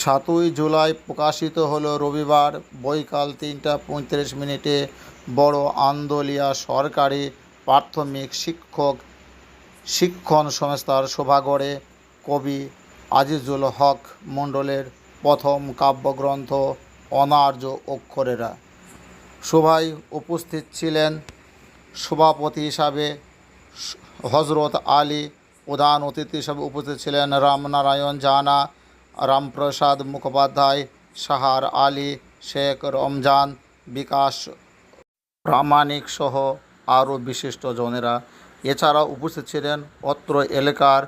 সাতই জুলাই প্রকাশিত হলো রবিবার। বৈকাল তিনটা পঁয়ত্রিশ মিনিটে বড় আন্দোলিয়া সরকারি প্রাথমিক শিক্ষক শিক্ষণ সংস্থার সভাঘরে কবি আজিজুল হক মণ্ডলের প্রথম কাব্যগ্রন্থ অনার্য অক্ষরেরা। সভায় উপস্থিত ছিলেন সভাপতি হিসাবে হজরত আলী, প্রধান অতিথি হিসাবে উপস্থিত ছিলেন রামনারায়ণ জানা রামপ্রসাদ মুখোপাধ্যায়, সাহার আলী, শেখ রমজান, বিকাশ প্রামাণিক সহ আরও বিশিষ্ট জনেরা। এছাড়া উপস্থিত ছিলেন অত্র এলাকার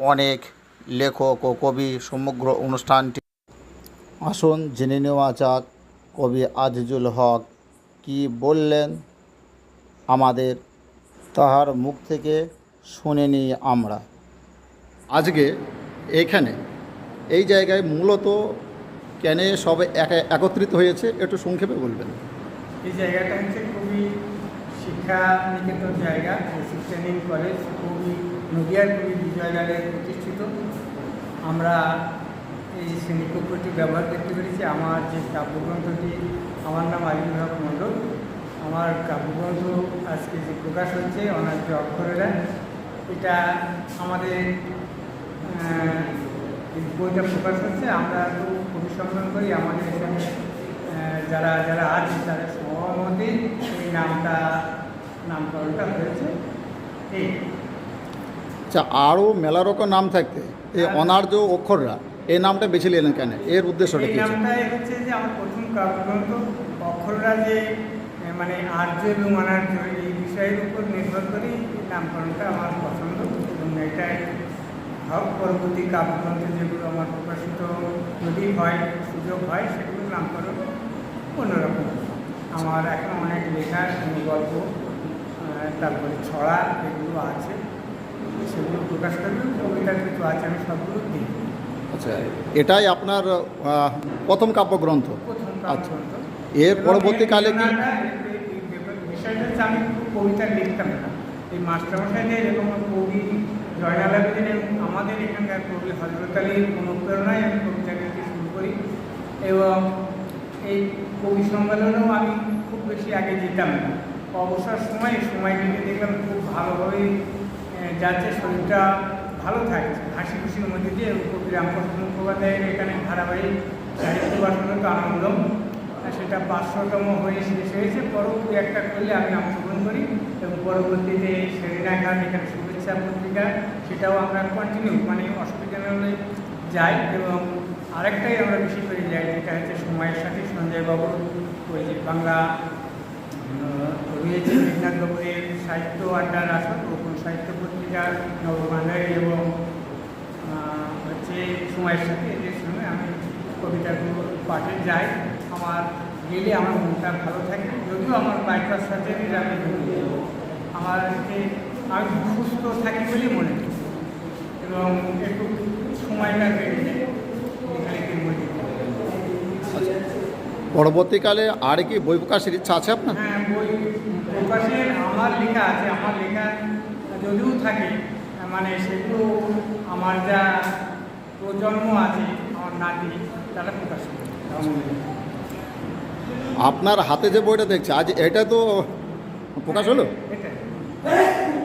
অনেক লেখক ও কবি। সমগ্র অনুষ্ঠানটি আসুন জেনে নেওয়া যাক, কবি আজিজুল হক কি বললেন? আমাদের তাহার মুখ থেকে শুনে নিই আমরা। আজকে এখানে এই জায়গায় মূলত কেন সবে এক- একত্রিত হয়েছে একটু সংক্ষেপে বলবেন। এই জায়গাটা হচ্ছে খুবই শিক্ষা নিকেতন জায়গা ট্রেনিং কলেজ খুবই নদিয়ার কবি বিজয় লালের প্রতিষ্ঠিত। আমরা এই শ্রেণীকক্ষটি ব্যবহার করতে পেরেছি। আমার যে কাব্যগ্রন্থটি, আমার নাম আলিম মণ্ডল। আমার কাব্যগ্রন্থ আজকে যে প্রকাশ হচ্ছে, অনার্য অক্ষরেরা, এটা আমাদের বইটা প্রকাশ হচ্ছে আমরা তো সম্মান করি আমাদের এখানে যারা যারা আছে তাদের সহমতে এই নামটা নামকরণটা হয়েছে। এই। আচ্ছা আরও মেলা রকম নাম থাকতে এই অনার্য অক্ষররা এই নামটা বেছে নিলেন কেন? এর উদ্দেশ্যটা কী নামটাই হচ্ছে যে আমার প্রথম কাব্যগ্রন্থ অক্ষররা যে মানে আর্য এবং অনার্য এই বিষয়ের উপর নির্ভর করেই এই নামকরণটা আমার পছন্দ পরবর্তী কাব্যগ্রন্থে যেগুলো আমার প্রকাশিত যদি হয় সুযোগ হয় সেগুলোর নামকরণ অন্যরকম। আমার এখন অনেক লেখা গল্প তারপরে ছড়া এগুলো আছে সেগুলো প্রকাশ করবে কবিতার কিছু আছে আমি সবগুলো দিই। আচ্ছা এটাই আপনার প্রথম কাব্যগ্রন্থ? প্রথম আচ্ছা। এর পরবর্তীকালে কি বিষয়টা হচ্ছে আমি কবিতা লিখতাম না। এই মাস্টারমশাইদের এবং কবি জয়নাল আবেদিন এবং আমাদের এখানকার কবি হজরত অনুপ্রেরণায় আমি কবিতা শুরু করি। এবং এই কবি সম্মেলনেও আমি খুব বেশি আগে যেতাম অবসর সময় সময় কেটে দেখলাম খুব ভালোভাবেই যাচ্ছে, শরীরটা ভালো থাকছে। হাসি খুশির মধ্যে দিয়ে কবি রামকৃষ্ণ মুখোপাধ্যায়ের এখানে ধারাবাহিক সাহিত্য বাসনত আনন্দম আর সেটা পাঁচশোতম হয়ে শেষ হয়েছে। পরবর্তী একটা করলে আমি অংশগ্রহণ করি এবং পরবর্তীতে সেরিনা খান এখানে শুভেচ্ছা পত্রিকা, সেটাও আমরা কন্টিনিউ মানে না যাই এবং আরেকটাই আমরা বেশি করে যাই, যেটা হচ্ছে সময়ের সাথে সঞ্জয় বাবুর ওই যে বাংলা রয়েছে মেঘনাথ সাহিত্য আড্ডার আসন গোকুল সাহিত্য পত্রিকার নববাঙ্গাই এবং হচ্ছে সময়ের সাথে এদের সঙ্গে আমি কবিতাগুলো পাঠে যাই। আমার গেলে আমার মনটা ভালো থাকে, যদিও আমার বাইকার সাথে আমি ঢুকি আমার এতে আমি সুস্থ থাকি বলেই মনে করি। এবং একটু সময়টা কেটে যায় লেখালেখির মধ্যে আচ্ছা। পরবর্তীকালে আর কি বই প্রকাশের ইচ্ছা আছে আপনার? হ্যাঁ বই প্রকাশের আমার লেখা আছে। আমার লেখা যদিও থাকে মানে সেগুলো আমার যা প্রজন্ম আছে আমার নাতি তারা প্রকাশ আপনার হাতে যে বইটা দেখছি আজ এটা তো প্রকাশ হলো? এটাই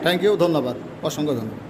থ্যাংক ইউ ধন্যবাদ অসংখ্য ধন্যবাদ।